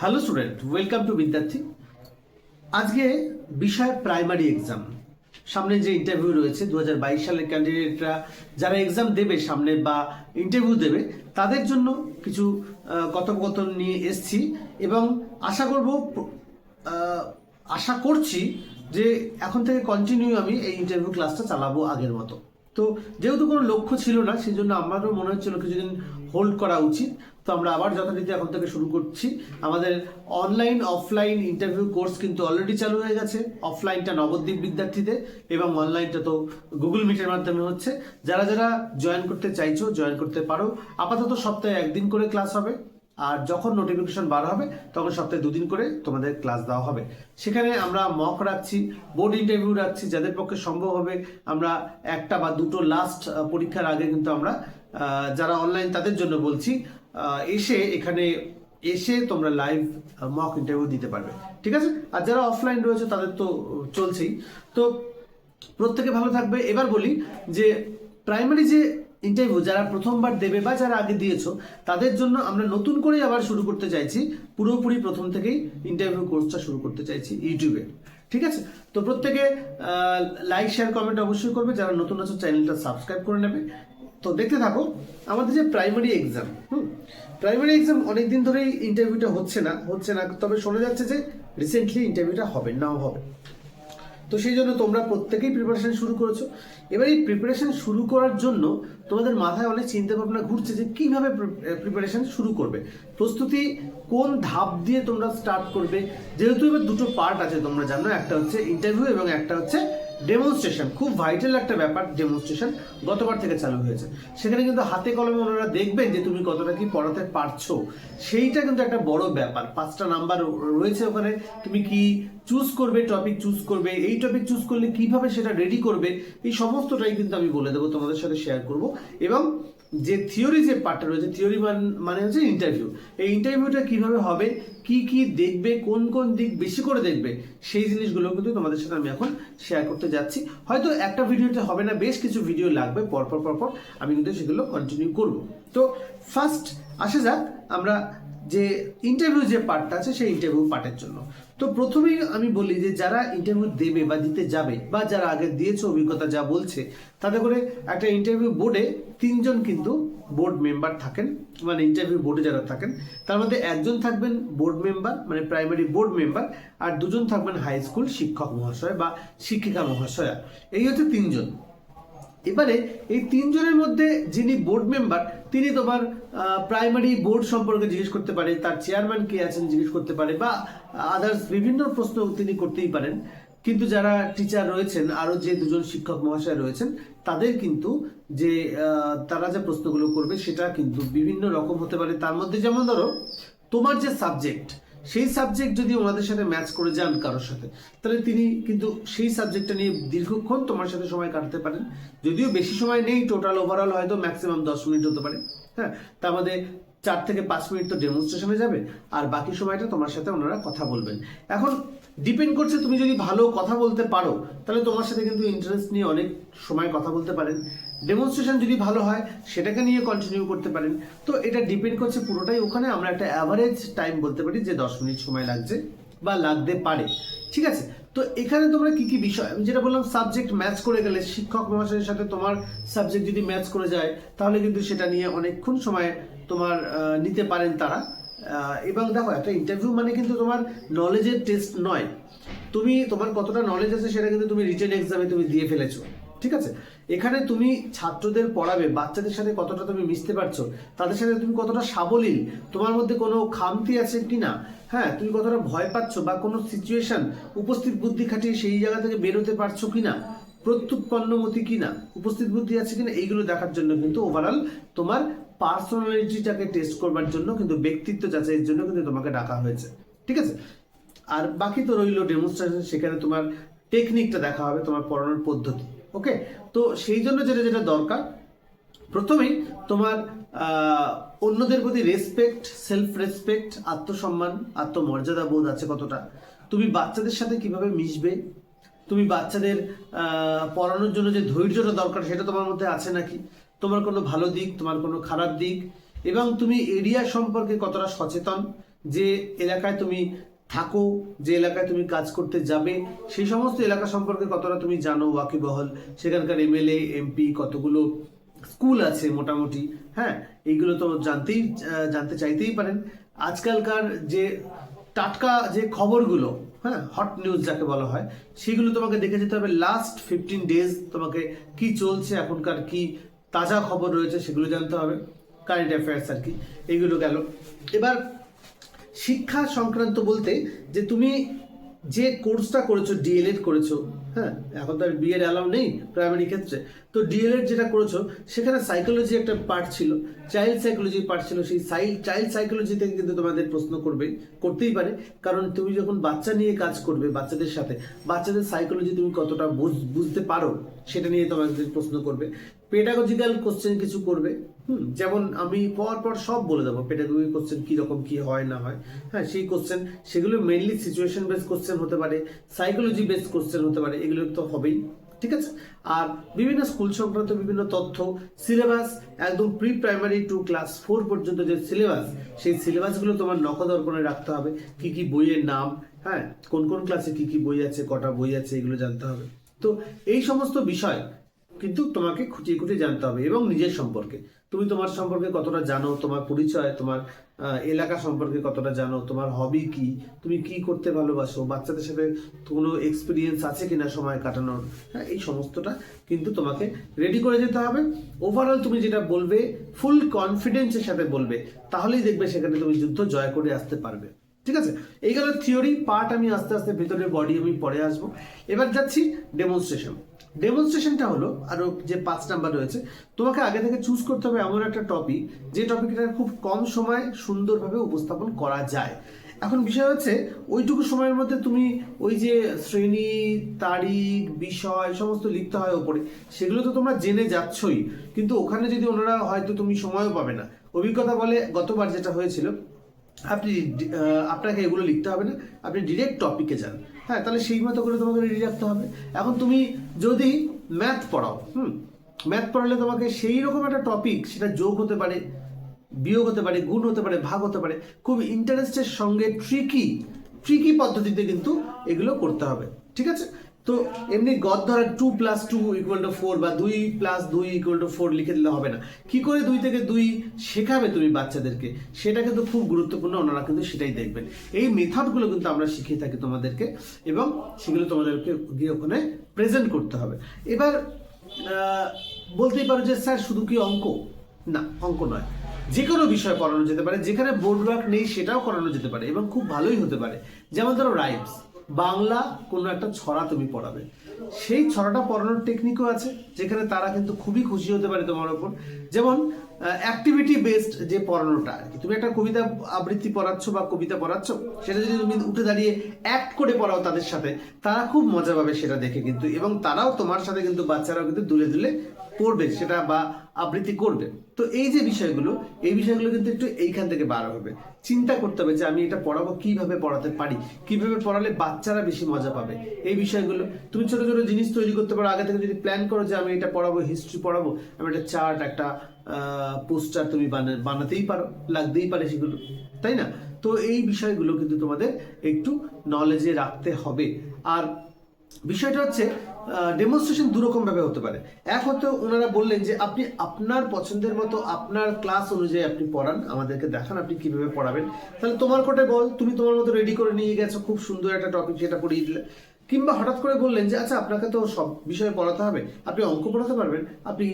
Hello student welcome to বিদ্যার্থী আজকে বিষয় primary exam সামনে যে ইন্টারভিউ রয়েছে দু হাজার বাইশ সালের ক্যান্ডিডেটরা যারা এক্সাম দেবে সামনে বা ইন্টারভিউ দেবে, তাদের জন্য কিছু কথোপকথন নিয়ে এসছি এবং আশা করব আশা করছি যে এখন থেকে কন্টিনিউ আমি এই ইন্টারভিউ ক্লাসটা চালাবো আগের মতো। তো যেহেতু কোনো লক্ষ্য ছিল না সেই জন্য আমারও মনে হচ্ছিল কিছুদিন হোল্ড করা উচিত। তো আমরা আবার যথারীতি এখন থেকে শুরু করছি। আমাদের অনলাইন অফলাইন ইন্টারভিউ কোর্স কিন্তু অলরেডি চালু হয়ে গেছে। অফলাইনটা নবদ্বীপ বিদ্যার্থীদের এবং অনলাইনটা তো গুগল মিটের মাধ্যমে হচ্ছে। যারা যারা জয়েন করতে চাইছো জয়েন করতে পারো। আপাতত সপ্তাহে একদিন করে ক্লাস হবে। আর যখন নোটিফিকেশন বার হবে, তখন সপ্তাহে দুদিন করে তোমাদের ক্লাস দেওয়া হবে। সেখানে আমরা মক রাখছি বোর্ড ইন্টারভিউ রাখছি। যাদের পক্ষে সম্ভব হবে, আমরা একটা বা দুটো লাস্ট পরীক্ষার আগে কিন্তু আমরা যারা অনলাইন তাদের জন্য বলছি এসে এখানে এসে তোমরা লাইভ মক ইন্টারভিউ দিতে পারবে। ঠিক আছে? আর যারা অফলাইন রয়েছে তাদের তো চলছেই। তো প্রত্যেকে ভালো থাকবে। এবার বলি যে প্রাইমারি যে ইন্টারভিউ যারা প্রথমবার দেবে বা যারা আগে দিয়েছ, তাদের জন্য আমরা নতুন করে আবার শুরু করতে চাইছি। পুরোপুরি প্রথম থেকেই ইন্টারভিউ কোর্সটা শুরু করতে চাইছি ইউটিউবে ঠিক আছে? তো প্রত্যেকে লাইক শেয়ার কমেন্ট অবশ্যই করবে। যারা নতুন আছো চ্যানেলটা সাবস্ক্রাইব করে নেবে। তো দেখতে থাকো, আমাদের যে primary exam hmm primary exam অনেকদিন ধরেই ইন্টারভিউটা হচ্ছে না হচ্ছে না, তবে শোনা যাচ্ছে যে রিসেন্টলি ইন্টারভিউটা হবে, নাও হবে। তো সেই জন্য তোমরা প্রত্যেকেই প্রিপারেশন শুরু করেছ। এবার এই প্রিপারেশন শুরু করার জন্য তোমাদের মাথায় অনেক চিন্তা ভাবনা ঘুরছে যে কীভাবে প্রিপারেশন শুরু করবে। প্রস্তুতি কোন ধাপ দিয়ে তোমরা স্টার্ট করবে? যেহেতু এবার দুটো পার্ট আছে, তোমরা জানো, একটা হচ্ছে ইন্টারভিউ এবং একটা হচ্ছে ডেমনস্ট্রেশন খুব ভাইটাল একটা ব্যাপার ডেমনস্ট্রেশন গতবার থেকে চালু হয়েছে। সেখানে কিন্তু হাতে কলমে ওনারা দেখবেন যে তুমি কতটা কি পড়াতে পারছ। সেইটা কিন্তু একটা বড় ব্যাপার। পাঁচটা নাম্বার রয়েছে ওখানে। তুমি কি চুজ করবে টপিক চুজ করবে, এই টপিক চুজ করলে কীভাবে সেটা রেডি করবে, এই সমস্তটাই কিন্তু আমি বলে দেবো, তোমাদের সাথে শেয়ার করব। এবং যে থিওরি যে পার্টটা রয়েছে থিওরি মানে হচ্ছে ইন্টারভিউ এই ইন্টারভিউটা কীভাবে হবে, কি কি দেখবে, কোন কোন দিক বেশি করে দেখবে, সেই জিনিসগুলো কিন্তু তোমাদের সাথে আমি এখন শেয়ার করতে যাচ্ছি। হয়তো একটা ভিডিওতে হবে না, বেশ কিছু ভিডিও লাগবে, পরপর পরপর আমি কিন্তু সেগুলো কন্টিনিউ করব। তো ফার্স্ট আসা যাক আমরা যে ইন্টারভিউ যে পার্টটা আছে, সেই ইন্টারভিউ পার্টের জন্য। তো প্রথমেই আমি বলি যে যারা ইন্টারভিউ দেবে বা দিতে যাবে বা যারা আগে দিয়েছে অভিজ্ঞতা যা বলছে, তাতে করে একটা ইন্টারভিউ বোর্ডে তিনজন কিন্তু বোর্ড মেম্বার থাকেন মানে ইন্টারভিউ বোর্ডে যারা থাকেন, তার মধ্যে একজন থাকবেন বোর্ড মেম্বার মানে প্রাইমারি বোর্ড মেম্বার আর দুজন থাকবেন হাই স্কুল শিক্ষক মহাশয় বা শিক্ষিকা মহাশয়া। এই হচ্ছে তিনজন। এবারে এই তিনজনের মধ্যে যিনি বোর্ড মেম্বার তিনি তোমার প্রাইমারি বোর্ড সম্পর্কে জিজ্ঞেস করতে পারে, তার চেয়ারম্যান কে আছেন জিজ্ঞেস করতে পারে, বা আদার্স বিভিন্ন প্রশ্ন তিনি করতেই পারেন। কিন্তু যারা টিচার রয়েছেন আরও যে দুজন শিক্ষক মহাশয় রয়েছেন, তাদের কিন্তু যে তারা যে প্রশ্নগুলো করবে, সেটা কিন্তু বিভিন্ন রকম হতে পারে। তার মধ্যে যেমন ধরো, তোমার যে সাবজেক্ট সেই সাবজেক্ট যদি ওনাদের সাথে ম্যাচ করে যান কারোর সাথে, তাহলে তিনি কিন্তু সেই সাবজেক্টটা নিয়ে দীর্ঘক্ষণ তোমার সাথে সময় কাটাতে পারেন। যদিও বেশি সময় নেই টোটাল ওভারঅল হয়তো ম্যাক্সিমাম দশ মিনিট হতে পারে। হ্যাঁ তার মধ্যে চার থেকে পাঁচ মিনিট তো ডেমনস্ট্রেশনে যাবে, আর বাকি সময়টা তোমার সাথে ওনারা কথা বলবেন। এখন ডিপেন্ড করছে তুমি যদি ভালো কথা বলতে পারো, তাহলে তোমার সাথে কিন্তু ইন্টারেস্ট নিয়ে অনেক সময় কথা বলতে পারেন। ডেমনস্ট্রেশন যদি ভালো হয়, সেটাকে নিয়ে কন্টিনিউ করতে পারেন। তো এটা ডিপেন্ড করছে পুরোটাই ওখানে। আমরা একটা অ্যাভারেজ টাইম বলতে পারি যে দশ মিনিট সময় লাগছে বা লাগতে পারে। ঠিক আছে? তো এখানে তোমরা কি কি বিষয়? আমি যেটা বললাম সাবজেক্ট ম্যাচ করে গেলে শিক্ষক মহাশয়ের সাথে তোমার সাবজেক্ট যদি ম্যাচ করে যায়, তাহলে কিন্তু সেটা নিয়ে অনেকক্ষণ সময় তোমার নিতে পারেন তারা। এবং দেখো, একটা ইন্টারভিউ মানে কিন্তু তোমার নলেজের টেস্ট নয়। তুমি, তোমার কতটা নলেজ আছে সেটা কিন্তু তুমি রিটেন এক্সামে তুমি দিয়ে ফেলেছো। ঠিক আছে? এখানে তুমি ছাত্রদের পড়াবে, বাচ্চাদের সাথে কতটা তুমি মিশতে পারছ, তাদের সাথে তুমি কতটা সাবলীল, তোমার মধ্যে কোনো খামতি আছে কিনা হ্যাঁ তুমি কতটা ভয় পাচ্ছ বা কোনো সিচুয়েশন উপস্থিত বুদ্ধি খাটিয়ে সেই জায়গা থেকে বেরোতে পারছ কিনা প্রত্যুৎপন্নমতি কিনা উপস্থিত বুদ্ধি আছে কিনা এইগুলো দেখার জন্য কিন্তু ওভারঅল তোমার পার্সোনালিটিটাকে টেস্ট করবার জন্য কিন্তু ব্যক্তিত্ব যাচাইয়ের জন্য কিন্তু তোমাকে ডাকা হয়েছে। ঠিক আছে? আর বাকি তো রইল ডেমনস্ট্রেশন সেখানে তোমার টেকনিকটা দেখা হবে, তোমার পড়ানোর পদ্ধতি। ওকে তো সেই জন্য যেটা যেটা দরকার, প্রথমেই তোমার অন্যদের প্রতি রেসপেক্ট সেলফ রেসপেক্ট আত্মসম্মান আত্মমর্যাদা বোধ আছে কতটা? তুমি বাচ্চাদের সাথে কীভাবে মিশবে? তুমি বাচ্চাদের পড়ানোর জন্য যে ধৈর্যটা দরকার সেটা তোমার মধ্যে আছে নাকি? তোমার কোনো ভালো দিক, তোমার কোনো খারাপ দিক? এবং তুমি এরিয়া সম্পর্কে কতটা সচেতন? যে এলাকায় তুমি থাকো, যে এলাকায় তুমি কাজ করতে যাবে, সেই সমস্ত এলাকা সম্পর্কে কতটা তুমি জানো, ওয়াকিবহল, সেখানকার এমএলএ, এমপি, কতগুলো স্কুল আছে মোটামুটি হ্যাঁ? এইগুলো তো জানতেই জানতে চাইতেই পারেন। আজকালকার যে টাটকা যে খবরগুলো হ্যাঁ হট নিউজ যাকে বলা হয়, সেগুলো তোমাকে দেখে যেতে হবে। লাস্ট ফিফটিন ডেজ তোমাকে কি চলছে, এখনকার কি তাজা খবর রয়েছে, সেগুলো জানতে হবে। কারেন্ট অ্যাফেয়ার্স আর কি, এইগুলো গেল। এবার শিক্ষা সংক্রান্ত বলতে যে তুমি যে কোর্সটা করেছ ডিএলএড করেছ হ্যাঁ এখন তো আর বিএড অ্যালাউ নেই প্রাইমারি ক্ষেত্রে, তো ডিএলএড যেটা করেছ, সেখানে সাইকোলজি একটা পার্ট ছিল চাইল্ড সাইকোলজি পার্ট ছিল, সেই চাইল্ড সাইকোলজি থেকে কিন্তু তোমাদের প্রশ্ন করবে, করতেই পারে, কারণ তুমি যখন বাচ্চা নিয়ে কাজ করবে বাচ্চাদের সাথে, বাচ্চাদের সাইকোলজি তুমি কতটা বুঝ- বুঝতে পারো, সেটা নিয়ে তোমাদের প্রশ্ন করবে। পেডাগজিক্যাল কোশ্চেন কিছু করবে হুম, যেমন আমি পর পর সব বলে দেবো পেডাগজি কোশ্চেন কি রকম, কি হয়, না হয়। হ্যাঁ সেই কোশ্চেন সেগুলো মেনলি সিচুয়েশন বেস কোশ্চেন হতে পারে সাইকোলজি বেস কোশ্চেন হতে পারে, এগুলো তো হবেই, ঠিক আছে? আর বিভিন্ন স্কুল সংক্রান্ত বিভিন্ন তথ্য সিলেবাস একদম pre primary to class four পর্যন্ত যে সিলেবাস সেই সিলেবাসগুলো তোমার নখদর্পণে রাখতে হবে, কি কি বইয়ের নাম হ্যাঁ কোন কোন ক্লাসে কি কি বই আছে, কটা বই আছে, এগুলো জানতে হবে। তো এই সমস্ত বিষয় কিন্তু তোমাকে খুঁটিয়ে খুঁটিয়ে জানতে হবে এবং নিজের সম্পর্কে। তুমি তোমার সম্পর্কে কতটা জানো? তোমার পরিচয়, তোমার এলাকা সম্পর্কে কতটা জানো? তোমার হবি কি? তুমি কি করতে ভালোবাসো? বাচ্চাদের সাথে কোনো এক্সপিরিয়েন্স আছে কিনা সময় কাটানোর? হ্যাঁ এই সমস্তটা কিন্তু তোমাকে রেডি করে যেতে হবে। ওভারঅল তুমি যেটা বলবে ফুল কনফিডেন্সের সাথে বলবে। তাহলেই দেখবে সেখানে তুমি যুদ্ধ জয় করে আসতে পারবে। ঠিক আছে? এই গেল থিওরি পার্ট আমি আস্তে আস্তে ভেতরের বডি আমি পরে আসব। এবার যাচ্ছি ডেমনস্ট্রেশন ডেমনস্ট্রেশনটা হলো, আরও যে পাঁচ নাম্বার রয়েছে, তোমাকে আগে থেকে চুজ করতে হবে এমন একটা টপিক যে টপিকটা খুব কম সময়ে সুন্দরভাবে উপস্থাপন করা যায়। এখন বিষয় হচ্ছে, ওইটুকু সময়ের মধ্যে তুমি ওই যে শ্রেণি, তারিখ, বিষয়, সমস্ত লিখতে হয় ওপরে। সেগুলো তো তোমরা জেনে যাচ্ছই। কিন্তু ওখানে যদি ওনারা হয়তো তুমি সময়ও পাবে না। অভিজ্ঞতা বলে গতবার যেটা হয়েছিল আপনি আপনাকে এগুলো লিখতে হবে না। আপনি ডিরেক্ট টপিকে যান। হ্যাঁ তাহলে সেই মতো করে তোমাকে রেডি রাখতে হবে। এখন তুমি যদি ম্যাথ পড়াও, হুম ম্যাথ পড়ালে তোমাকে সেই রকম একটা টপিক সেটা যোগ হতে পারে, বিয়োগ হতে পারে, গুণ হতে পারে, ভাগ হতে পারে, খুব ইন্টারেস্টের সঙ্গে ট্রিকি ট্রিকি পদ্ধতিতে কিন্তু এগুলো করতে হবে। ঠিক আছে? তো এমনি গদ ধরা two plus two equal to four বা দুই প্লাস দুই ইকুয়াল টু ফোর লিখে দিলে হবে না। কি করে দুই থেকে দুই শেখাবে তুমি বাচ্চাদেরকে? সেটা কিন্তু খুব গুরুত্বপূর্ণ ওনারা কিন্তু সেটাই দেখবেন। এই মেথডগুলো কিন্তু আমরা শিখিয়ে থাকি তোমাদেরকে এবং সেগুলো তোমাদেরকে গিয়ে ওখানে প্রেজেন্ট করতে হবে। এবার বলতেই পারো যে স্যার শুধু কি অঙ্ক? না, অঙ্ক নয়। যে কোনো বিষয় পড়ানো যেতে পারে, যেখানে বোর্ড ওয়ার্ক নেই সেটাও করানো যেতে পারে এবং খুব ভালোই হতে পারে। যেমন ধরো রাইমস বাংলা কোনো একটা ছড়া তুমি পড়াবে। সেই ছড়াটা পড়ানোর টেকনিকও আছে, যেখানে তারা কিন্তু খুবই খুশি হতে পারে তোমার ওপর যেমন অ্যাক্টিভিটি বেসড যে পড়ানোটা আর কি। তুমি একটা কবিতা আবৃত্তি পড়াচ্ছ বা কবিতা পড়াচ্ছ, সেটা যদি তুমি উঠে দাঁড়িয়ে অ্যাক্ট করে পড়াও তাদের সাথে, তারা খুব মজা পাবে সেটা দেখে কিন্তু। এবং তারাও তোমার সাথে কিন্তু বাচ্চারাও কিন্তু দুলে দুলে পড়বে সেটা বা আবৃত্তি করবে তো এই যে বিষয়গুলো, এই বিষয়গুলো কিন্তু একটু এইখান থেকে বার হবে। চিন্তা করতে হবে যে আমি এটা পড়াবো কীভাবে পড়াতে পারি, কীভাবে পড়ালে বাচ্চারা বেশি মজা পাবে। এই বিষয়গুলো, তুমি ছোট ছোট জিনিস তৈরি করতে পারো। আগে থেকে যদি প্ল্যান করো যে আমি এটা পড়াবো হিস্ট্রি পড়াবো, আমি একটা চার্ট একটা পোস্টার তুমি বানা- বানাতেই পারো, লাগতেই পারে সেগুলো, তাই না? তো এই বিষয়গুলো কিন্তু তোমাদের একটু নলেজে রাখতে হবে। আর বিষয়টা হচ্ছে ডেমনস্ট্রেশন দুরকম ভাবে হতে পারে। এক হতো ওনারা বললেন যে আপনি আপনার পছন্দের মতো আপনার ক্লাস অনুযায়ী আপনি পড়ান, আমাদেরকে দেখান আপনি কীভাবে পড়াবেন। তাহলে তোমার কোটে বল তুমি তোমার মতো রেডি করে নিয়ে গেছো, খুব সুন্দর একটা টপিক সেটা পড়িয়ে দিলে। কিংবা হঠাৎ করে বললেন যে আচ্ছা আপনাকে তো সব বিষয়ে পড়াতে হবে। আপনি অঙ্ক পড়াতে পারবেন, আপনি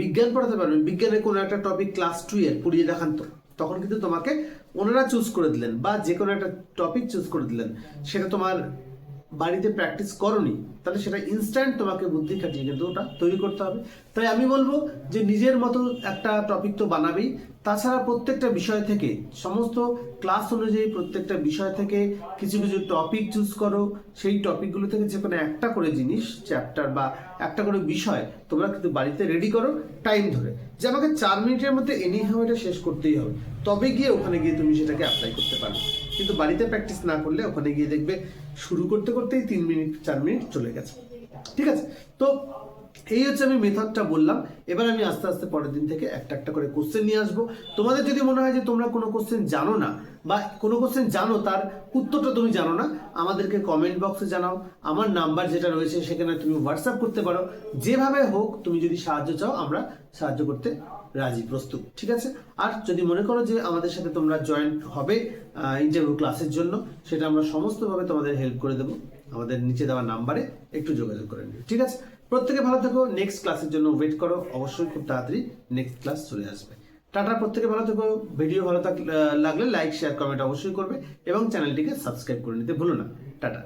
বিজ্ঞান পড়াতে পারবেন। বিজ্ঞানের কোনো একটা টপিক ক্লাস টু এর পড়িয়ে দেখান তো। তখন কিন্তু তোমাকে ওনারা চুজ করে দিলেন বা যে কোনো একটা টপিক চুজ করে দিলেন। সেটা তোমার বাড়িতে প্র্যাকটিস করনি। তাহলে সেটা ইনস্ট্যান্ট তোমাকে বুদ্ধি খাটিয়ে কিন্তু ওটা তৈরি করতে হবে। তাই আমি বলব যে নিজের মতো একটা টপিক তো বানাবেই। তাছাড়া প্রত্যেকটা বিষয় থেকে, সমস্ত ক্লাস অনুযায়ী প্রত্যেকটা বিষয় থেকে কিছু কিছু টপিক চুজ করো। সেই টপিকগুলো থেকে যে কোনো একটা করে জিনিস চ্যাপ্টার বা একটা করে বিষয় তোমরা কিন্তু বাড়িতে রেডি করো টাইম ধরে। যে আমাকে চার মিনিটের মধ্যে এনি এটা শেষ করতেই হবে। তবে গিয়ে ওখানে গিয়ে তুমি সেটাকে অ্যাপ্লাই করতে পারবে কিন্তু বাড়িতে প্র্যাকটিস না করলে ওখানে গিয়ে দেখবে শুরু করতে করতেই তিন মিনিট, চার মিনিট চলে গেছে। ঠিক আছে? তো এই হচ্ছে আমি মেথডটা বললাম। এবার আমি আস্তে আস্তে পরের দিন থেকে একটা একটা করে কোশ্চেন নিয়ে আসব। তোমাদের যদি মনে হয় যে তোমরা কোনো কোশ্চেন জানো না, বা কোনো কোশ্চেন জানো, তার উত্তরটা তুমি জানো না, আমাদেরকে কমেন্ট বক্সে জানাও। আমার নাম্বার যেটা রয়েছে, সেখানে তুমি হোয়াটসঅ্যাপ করতে পারো। যেভাবে হোক, তুমি যদি সাহায্য চাও, আমরা সাহায্য করতে রাজি, প্রস্তুত। ঠিক আছে? আর যদি মনে করো যে আমাদের সাথে তোমরা জয়েন হবে ইন্টারভিউ ক্লাসের জন্য, সেটা আমরা সমস্তভাবে তোমাদের হেল্প করে দেবো। আমাদের নিচে দেওয়া নাম্বারে একটু যোগাযোগ করে নিন ঠিক আছে? প্রত্যেকে ভালো থাকো। নেক্সট ক্লাসের জন্য ওয়েট করো। অবশ্যই খুব তাড়াতাড়ি নেক্সট ক্লাস চলে আসবে। টাটা, প্রত্যেকে ভালো থাকো। ভিডিও ভালো লাগলে লাইক শেয়ার কমেন্ট অবশ্যই করবে এবং চ্যানেলটিকে সাবস্ক্রাইব করে নিতে ভুলো না। টাটা।